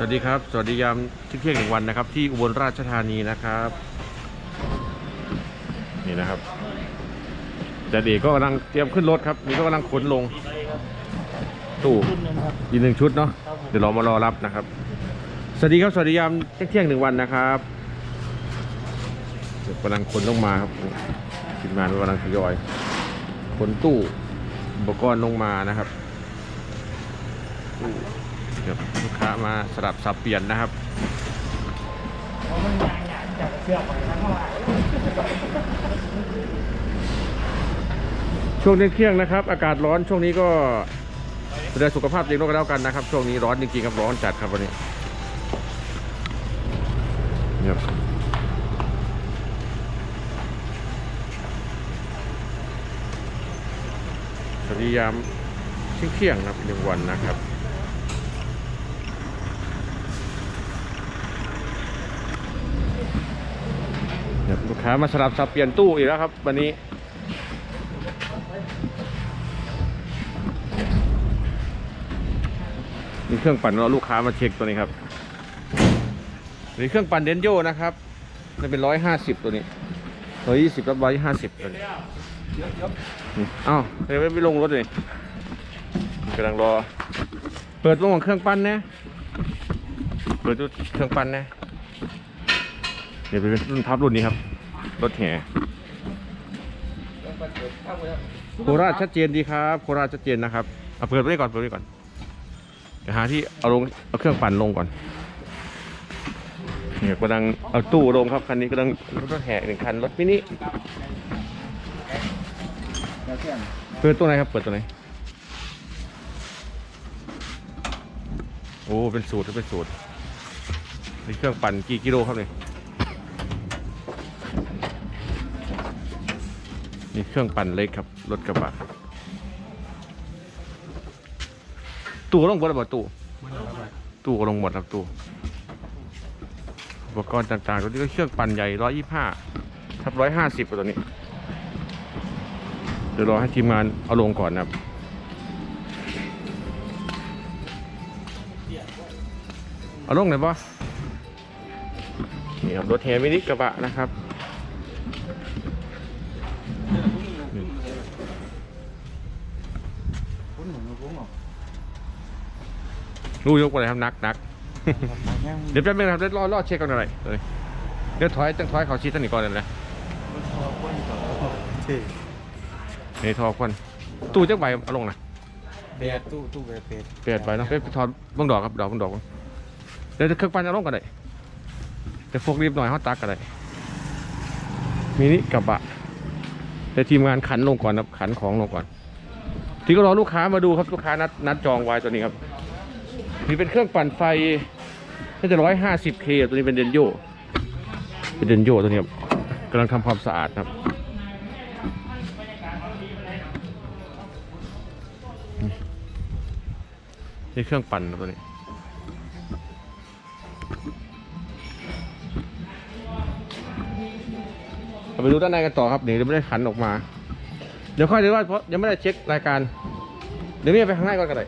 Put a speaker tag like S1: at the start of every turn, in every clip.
S1: สวัสดีครับ สวัสดียามเที่ยงๆหนึ่งวันนะครับ ที่อุบลราชธานีนะครับ นี่นะครับจัดเอกก็กำลังเตรียมขึ้นรถครับนี่ก็กำลังขนลงตู้อีกหนึ่งชุดเนาะเดี๋ยวเรามารอรับนะครับ สวัสดีครับสวัสดียามเที่ยงๆหนึ่งวันนะครับกำลังขนลงมาครับทีมงานกำลังทยอยขนตู้อุปกรณ์ลงมานะครับตู้ เดี๋ยวลูกค้ามาสลับสับเปลี่ยนนะครับ
S2: มันยางหยาจากเชือกไปทั้งเท่าไหร่
S1: ช่วงเที่ยงนะครับ อากาศร้อนช่วงนี้ก็ดูแลสุขภาพเองด้วยกันแล้วกันนะครับ ช่วงนี้ร้อนจริงๆครับร้อนจัดครับวันนี้เนี่ยครับสวัสดียามเที่ยงนะหนึ่งวันนะครับ เนี่ย ลูกค้ามาสลับสับเปลี่ยนตู้อีกแล้วครับ วันนี้มีเครื่องปั่นรอลูกค้ามาเช็คตัวนี้ครับนี่เครื่องปั่นเดนโยนะครับมันเป็นร้อยห้าสิบตัวนี้ร้อยยี่สิบร้อยห้าสิบตัวนี้อ้าวเดี๋ยวไม่ลงรถเลยกำลังรอ เปิดลงของเครื่องปั้นนะเปิดดูเครื่องปั้นนะเดี๋ยวเป็นรุ่นทับรุ่นนี้ครับ รถแห่โคราชชัดเจนดีครับ โคราชชัดเจนนะครับเอาเปิดไว้ก่อนเปิดไว้ก่อนเดี๋ยวหาที่เอาลงเอาเครื่องปั่นลงก่อนเนี่ยกำลังเอาตู้ลงครับคันนี้กำลังรถแห่หนึ่งคันรถมินิ
S2: เพื่อน
S1: เปิดตัวไหนครับเปิดตัวไหนโอ้เป็นสูตรเป็นสูตรนี่เครื่องปั่นกี่กิโลครับเนี่ย นี่เครื่องปั่นเล็กครับ รถกระบะตู้ลงหมดแล้วบ่ตู้ตู้ก็ลงหมดครับตู้อุปกรณ์ต่างๆตัวนี้ก็เครื่องปั่นใหญ่ร้อยยี่ห้าทับร้อยห้าสิบตัวนี้ เดี๋ยวรอให้ทีมงานเอาลงก่อนนะครับเอาลงไหนอยปะนี่ครับรถแฮมินิกระบะนะครับ นี่
S2: คุ้นเหมือนกับคุ้นหรอ
S1: รู้ยกไปเลยครับนักนัก
S2: แม่ง
S1: เดี๋ยวแป๊บนึงนะครับเดี๋ยวรอรอเช็คกันหน่อยเลยเดี๋ยวถอยจังถอยเขาชี้ท่านอีกก่อนเลยนะ
S2: มันชอบคุ้นกับเท่
S1: นี่ทอควันตู้จักใบเอาลงนะ
S2: แบดตู้ตู้แบดเป็ด
S1: เปลี่ยนไปเนาะไปทอดเบ้างดอกครับดอกเบ้างดอกเดี๋ยวเครื่องปั้นเอาลงกันได้เดี๋ยวโฟกรีบหน่อยเขาตักกันได้มินิกระบะเดี๋ยวทีมงานขันลงก่อนครับขันของลงก่อน ที่ก็รอลูกค้ามาดูครับลูกค้านัดนัดจองไว้ตัวนี้ครับนี่เป็นเครื่องปั่นไฟน่าจะร้อยห้าสิบเคตัวนี้เป็นเดนโยเป็นเดนโยตัวนี้ครับกำลังทำความสะอาดครับนี่เครื่องปั่นตัวนี้ เราไปดูด้านในกันต่อครับเดี๋ยวไม่ได้ขันออกมา เดี๋ยวค่อยดูว่าเพราะยังไม่ได้เช็ครายการ เดี๋ยวนี่ไปข้างในก่อนก็ได้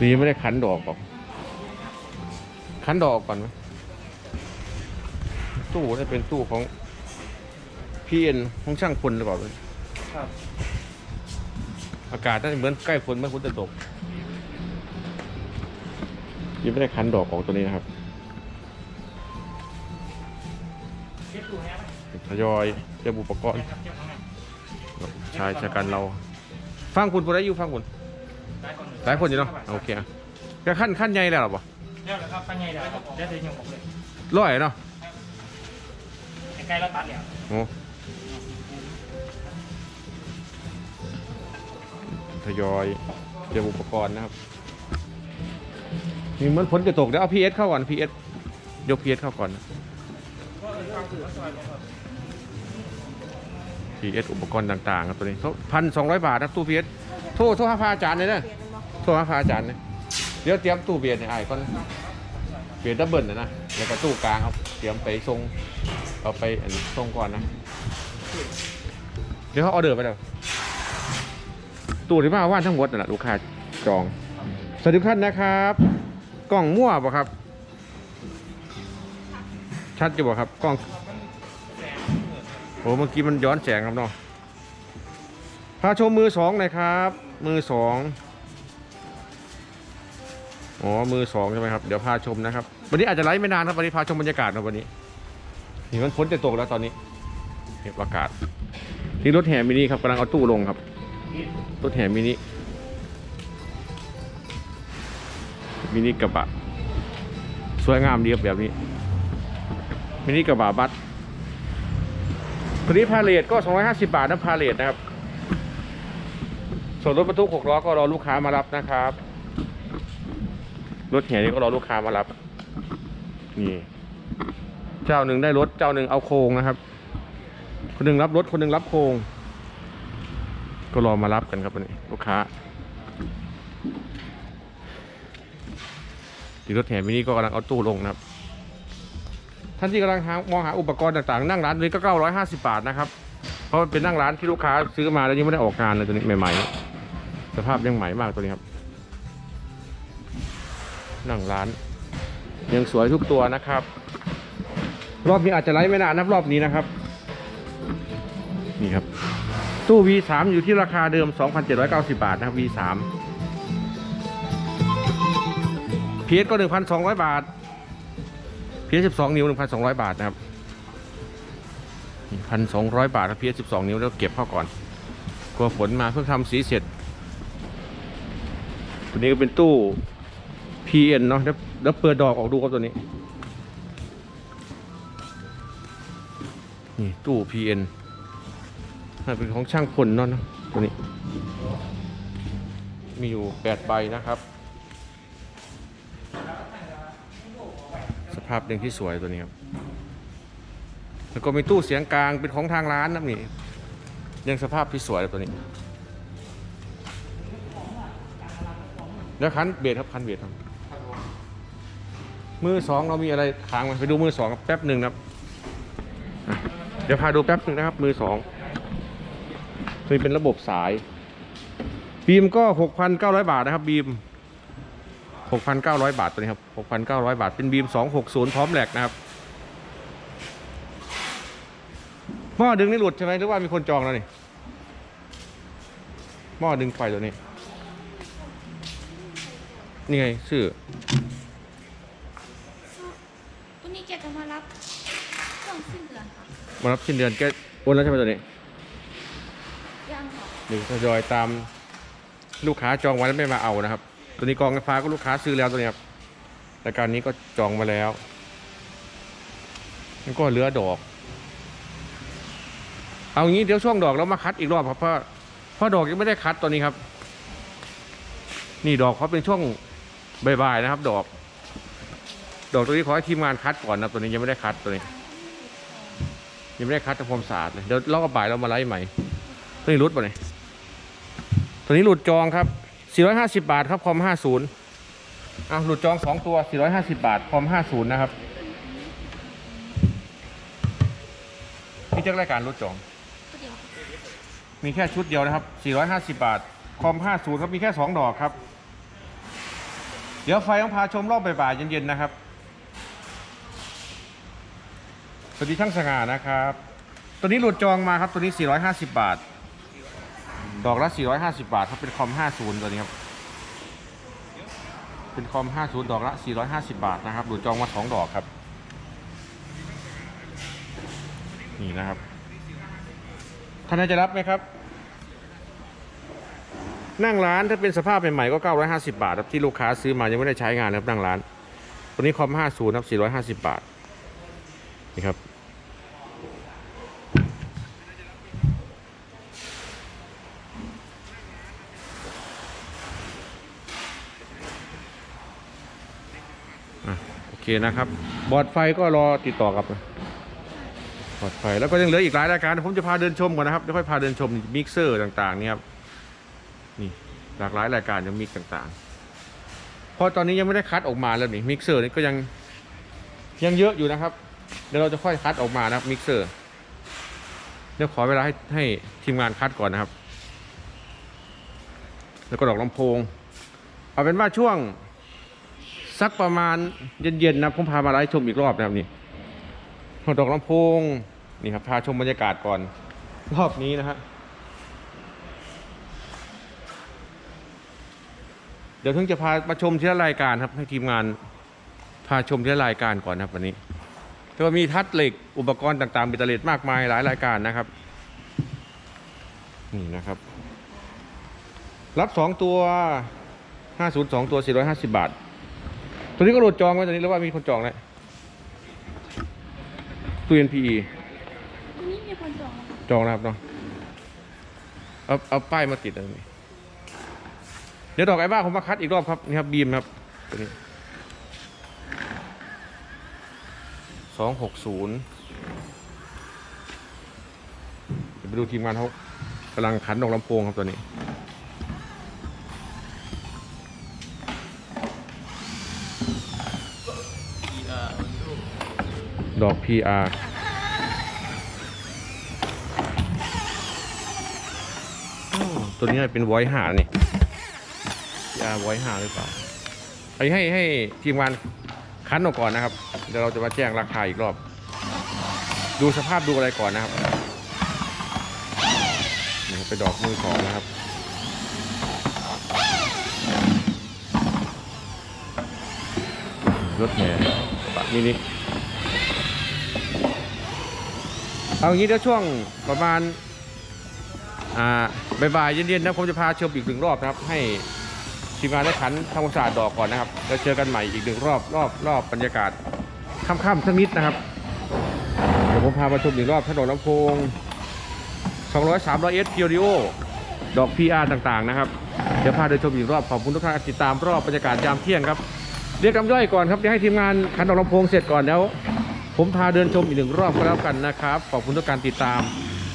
S1: ดีไม่ได้ขันดอกออกขันดอกออกก่อนไหมตู้นี่เป็นตู้ของพีเอ็นของช่างพลหรือเปล่าเลย
S2: ครับ
S1: อากาศน่าจะเหมือนใกล้ฝนเมื่อฝนจะตกยังไม่ได้ขันดอกของตัวนี้นะครับ ทยอยเตรียมอุปกรณ์
S2: เก็บข้างใน
S1: ชายชะกันเรา ฟังคุณผู้ใดอยู่ฟังคุณ
S2: ได้ก่อน
S1: หลายคนอยู่เนาะโอเคอะก็ขั้นขั้นใหญ่แล้วหรอปะ
S2: เรียบแล้วครับตั้งไงเดี๋ยวเดี๋ยวจะยังบอกเลย
S1: ร้อยเนาะ
S2: ใกล้แล้วตัดแล้ว
S1: โอ้ทยอยเตรียมอุปกรณ์นะครับนี่มันฝนจะตกเดี๋ยวเอาพีเอสเข้าก่อนพีเอสยกพีเอสเข้าก่อนพีเอสอุปกรณ์ต่างๆครับตัวนี้พันสองร้อยบาทครับตู้พีเอสโทษโทษพระอาจารย์เลยนะโทษพระอาจารย์เนี่ยเดี๋ยวเตรียมตู้เบียร์เนี่ยไอ้ก่อนเบียร์ดับเบิลนะนะแล้วก็ตู้กลางครับเตรียมไปส่งเอาไปอันนี้ส่งก่อนนะ เดี๋ยวเขาออเดอร์ไปแล้วตู้ที่มาว่านทั้งหมดน่ะลูกค้าจอง
S2: ค
S1: วัสดีท่านนะครับ กล้องมั่วป่ะครับ ชัดอยู่ป่ะครับกล้อง อ้เมื่อกี้มันย้อนแสงครับเนาะพาชมมือสองหน่อยครับ มือสองอ๋อมือสองใช่ไหมครับเดี๋ยวพาชมนะครับ วันนี้อาจจะไลฟ์ไม่นานครับวันนี้พาชมบรรยากาศนะวันนี้นี่มันฝนจะตกแล้วตอนนี้เห็นอากาศนี่รถแห่มินิครับกำลังเอาตู้ลงครับรถแห่มินิมินิกระบะสวยงามดีครับแบบนี้มินิกระบะบัส ตัวนี้พาเลทก็ 250 บาทนะพาเลทนะครับ ส่วนรถบรรทุก6ล้อก็รอลูกค้ามารับนะครับ รถแห่นี่ก็รอลูกค้ามารับ นี่ เจ้าหนึ่งได้รถ เจ้าหนึ่งเอาโครงนะครับ คนหนึ่งรับรถ คนหนึ่งรับโครง ก็รอมารับกันครับวันนี้ลูกค้าที่รถแห่มินิก็กำลังเอาตู้ลงนะครับ ท่านที่กำลังหามองหาอุปกรณ์ต่างๆ นั่งร้านนี้ก็ 950 บาทนะครับ เพราะมันเป็นนั่งร้านที่ลูกค้าซื้อมาแล้วยังไม่ได้ออกงานเลยตัวนี้ใหม่ๆ สภาพยังใหม่มากตัวนี้ครับ นั่งร้าน ยังสวยทุกตัวนะครับ รอบนี้อาจจะไลฟ์ไม่นานนับรอบนี้นะครับ นี่ครับ ตู้ V3 อยู่ที่ราคาเดิม 2,790 บาทนะครับ V3 พีเอสก็ 1,200 บาท พีเอส12นิ้ว1,200บาทนะครับ1,200บาทพีเอส12นิ้วแล้วเก็บเข้าก่อน กลัวฝนมาเพิ่งทำสีเสร็จตัวนี้ก็เป็นตู้ PN เนาะเดี๋ยวเดี๋ยวเปิดดอกออกดูครับตัวนี้ นี่ตู้ PN น่าเป็นของช่างพลเนาะนะตัวนี้ มีอยู่8ใบนะครับ ภาพเด้งที่สวยตัวนี้ครับ แล้วก็มีตู้เสียงกลางเป็นของทางร้านนะนี่ยังสภาพที่สวยตัวนี้ แล้วคันเบียดครับคันเบียดครับ มือสองเรามีอะไรค้างไหมไปดูมือสองครับแป๊บหนึ่งครับ เดี๋ยวพาดูแป๊บหนึ่งนะครับ มือสองตัวนี้เป็นระบบสาย บีมก็ 6,900 บาทนะครับบีม 6,900 บาทตัวนี้ครับ 6,900 บาท เป็นบีม 260 พร้อมแหลกนะครับ หม้อดึงนี่หลุดใช่ไหมหรือว่ามีคนจองแล้วนี่ หม้อดึงไฟตัวนี้ นี่ไงชื่อ
S3: วันนี้แกจะมารับช่วงสิ้นเดือนค่ะ
S1: มารับสิ้นเดือนแกโอนแล้วใช่ไหมตัวนี้
S3: ยังค่ะ
S1: หนึ่งทยอยตามลูกค้าจองไว้แล้วไม่มาเอานะครับ ตัวนี้กองไฟฟ้าก็ลูกค้าซื้อแล้วตัวนี้ครับรายการนี้ก็จองมาแล้วมันก็เลือดอก เอางี้เดี๋ยวช่วงดอกเรามาคัดอีกรอบครับเพราะเพราะดอกยังไม่ได้คัดตัวนี้ครับ นี่ดอกเขาเป็นช่วงบ่ายๆนะครับ ดอก ดอกตัวนี้ขอให้ทีมงานคัดก่อนนะตัวนี้ยังไม่ได้คัดตัวนี้ ยังไม่ได้คัดทำความสะอาดเลยเดี๋ยวรอบบ่ายเรามาไล่ใหม่ตัวนี้รุดป่ะเนี่ยตัวนี้หลุดจองครับ 450 บาทครับคอม50อะหลุดจอง2ตัว 450 บาทคอม50 นะครับนี่จะรายการรุดจอง มีแค่ชุดเดียวนะครับ 450 บาท คอม 50 ครับ มีแค่ 2 ดอกครับ เดี๋ยวไฟต้องพาชมรอบบ่ายๆเย็นๆนะครับ สวัสดีช่างสง่านะครับ ตัวนี้หลุดจองมาครับ ตัวนี้ 450 บาท ดอกละ 450 บาทครับเป็นคอม 50 ตัวนี้ครับ เป็นคอม 50 ดอกละ 450 บาทนะครับหลุดจองมา 2 ดอกครับ นี่นะครับท่านจะรับไหมครับ นั่งร้านถ้าเป็นสภาพใหม่ๆก็ 950 บาทครับที่ลูกค้าซื้อมายังไม่ได้ใช้งานนะครับนั่งร้าน ตัวนี้คอม 50 ครับ 450 บาท นี่ครับ อะโอ เคนะครับ บอร์ดไฟก็รอติดต่อกับปลอดภัยแล้วก็ยังเหลืออีกหลายรายการผมจะพาเดินชมก่อนนะครับเดี๋ยวค่อยพาเดินชมมิกเซอร์ต่างๆนี่ครับนี่หลากหลายรายการยังมิกต่างๆเพราะตอนนี้ยังไม่ได้คัดออกมาแล้วนี่มิกเซอร์นี่ก็ยังยังเยอะอยู่นะครับ เดี๋ยวเราจะค่อยคัดออกมานะครับมิกเซอร์เดี๋ยวขอเวลาให้ให้ทีมงานคัดก่อนนะครับ แล้วก็ดอกลำโพง เอาเป็นว่าช่วง สักประมาณเย็นๆนะผมพามาไลฟ์ชมอีกรอบนะครับนี่หัวดอกลำโพงนี่ครับพาชมบรรยากาศก่อนรอบนี้นะฮะเดี๋ยวถึงจะพามาชมที่ละรายการครับ ให้ทีมงานพาชมที่ละรายการก่อนนะครับวันนี้แต่ว่ามีทัดเหล็กอุปกรณ์ต่างๆบิตเตเลตมากมายหลายรายการนะครับ นี่นะครับ รับสองตัวห้าศูนย์สองตัวสี่ร้อยห้าสิบบาท ตัวนี้ก็โหลดจองไว้ตอนนี้แล้วว่ามีคนจองแล้วตู้เย็นพี
S3: ตัวนี้มีคนจองแล้วค่ะ
S1: จองแล้วครับเนาะเอาเอาป้ายมาติดตรงนี้เดี๋ยวดอกไอ้บ้าผมมาคัดอีกรอบครับนี่ครับบีมครับตัวนี้สองหกศูนย์เดี๋ยวไปดูทีมงานเขากำลังขันดอกลำโพงครับตัวนี้ ดอก PR อาตัวนี้เป็นไวหานี่ PR ไวหาหรือเปล่าไอ้ให้ให้ทีมงานคั้นออกก่อนนะครับ เดี๋ยวเราจะมาแจ้งราคาอีกรอบ ดูสภาพดูอะไรก่อนนะครับนี่ครับเป็นดอกมือสองนะครับรถแห่กระบะมินิ เอางี้เดี๋ยวช่วงประมาณอ่าบ่ายๆเย็นๆนะผมจะพาชมอีกหนึ่งรอบนะครับ ให้ทีมงานได้ขันทำความสะอาดดอกก่อนนะครับแล้วเจอกันใหม่อีกหนึ่งรอบรอบรอบบรรยากาศค่ำๆสักนิดนะครับเดี๋ยวผมพามาชมอีกรอบถนนลำโพง200 300 S พิโอดิโอดอก PR ต่างๆนะครับ เดี๋ยวพาเดินชมอีกรอบขอบคุณทุกท่านติดตามรอบบรรยากาศยามเที่ยงครับเรียกน้ำย่อยก่อนครับเดี๋ยวให้ทีมงานขันดอกลำโพงเสร็จก่อนแล้ว ผมพาเดินชมอีกหนึ่งรอบก็แล้วกันนะครับ ขอบคุณทุกการติดตาม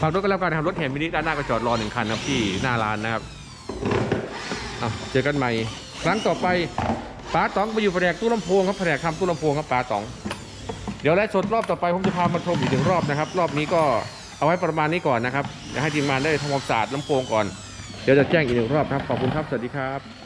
S1: ฝากด้วยก็แล้วกันนะครับรถแห่มินิด้านหน้าก็จอดรอหนึ่งคันครับที่หน้าร้านนะครับเจอกันใหม่ ครั้งต่อไปป้าตองไปอยู่แผนกตู้ลำโพงครับแผนกทำตู้ลำโพงครับป้าตอง เดี๋ยวไลฟ์สดรอบต่อไปผมจะพามาชมอีกหนึ่งรอบนะครับ รอบนี้ก็เอาไว้ประมาณนี้ก่อนนะครับเดี๋ยวให้ทีมงานได้ทำความสะอาดลำโพงก่อน เดี๋ยวจะแจ้งอีกหนึ่งรอบครับ ขอบคุณครับ สวัสดีครับ